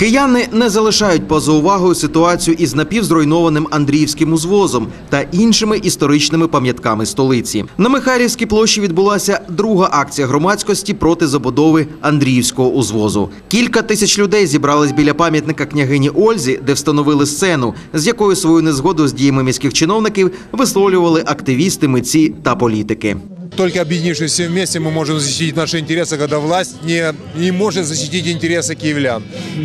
Кияни не залишають поза увагою ситуацію із напівзруйнованим Андріївським узвозом та іншими історичними пам'ятками столиці. На Михайлівській площі відбулася друга акція громадськості проти забудови Андріївського узвозу. Кілька тисяч людей зібрались біля пам'ятника княгині Ользі, де встановили сцену, з якою свою незгоду з діями міських чиновників висловлювали активісти, митці та політики. Только объединившись все вместе, мы можем защитить наши интересы, когда власть не, не может защитить интересы киевлян.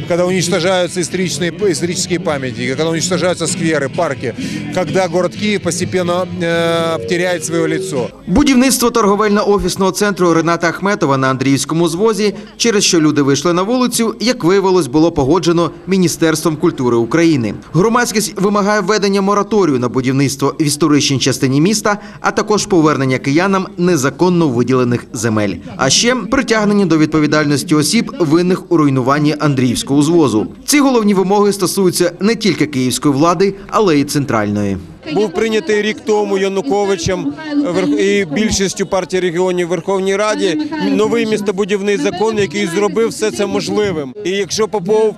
Когда уничтожаются историчные, исторические памятники, когда уничтожаются скверы, парки, когда город Киев постепенно э, теряет свое лицо. Будівництво торговельно-офісного центру Рената Ахметова на Андріївському звозі, через що люди вийшли на вулицю, як виявилось, було погоджено Міністерством культури України. Громадськість вимагає введення мораторію на будівництво в історичній частині міста, а також повернення киянам незаконно виділених земель. А ще притягнення до відповідальності осіб, винних у руйнуванні Андріївського звозу. Ці головні вимоги стосуються не тільки київської влади, але й центральної. Був прийнятий рік тому Януковичем і більшістю партії регіонів в Верховній Раді новий містобудівний закон, який зробив все це можливим. І якщо Попов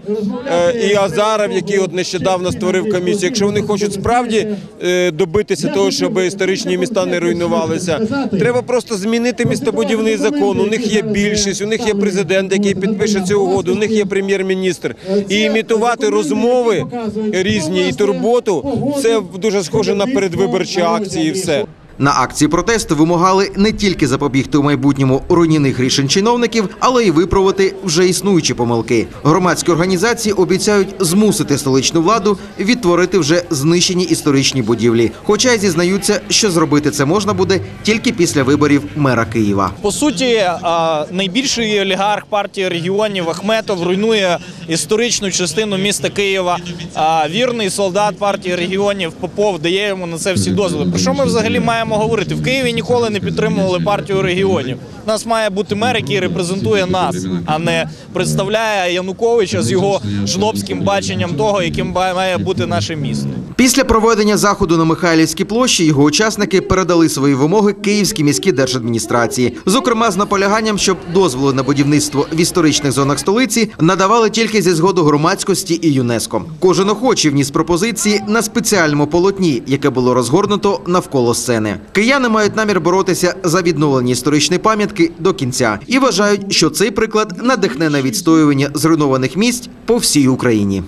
е, і Азаров, який от нещодавно створив комісію, якщо вони хочуть справді е, добитися того, щоб історичні міста не руйнувалися, треба просто змінити містобудівний закон. У них є більшість, у них є президент, який підпише цю угоду, у них є прем'єр-міністр. І імітувати розмови різні і турботу це дуже схоже на передвиборчі акції. і Все. На акції протесту вимагали не тільки запобігти у майбутньому руйнівних рішень чиновників, але й виправити вже існуючі помилки. Громадські організації обіцяють змусити столичну владу відтворити вже знищені історичні будівлі. Хоча й зізнаються, що зробити це можна буде тільки після виборів мера Києва. По суті, а, найбільший олігарх партії регіонів Ахметов руйнує історичну частину міста Києва. А вірний солдат партії регіонів Попов дає йому на це всі дозволи. Про що ми взагалі маємо говорити? В Києві ніколи не підтримували партію регіонів. У нас має бути мер, який репрезентує нас, а не представляє Януковича з його жлобським баченням того, яким має бути наше місто. Після проведення заходу на Михайлівській площі його учасники передали свої вимоги Київській міській держадміністрації, зокрема з наполяганням, щоб дозволи на будівництво в історичних зонах столиці надавали тільки зі згоду громадськості і ЮНЕСКО. Кожен охочий вніс пропозиції на спеціальному полотні, яке було розгорнуто навколо сцени. Кияни мають намір боротися за відновлені історичної пам'ятки до кінця і вважають, що цей приклад надихне на відстоювання зруйнованих місць по всій Україні.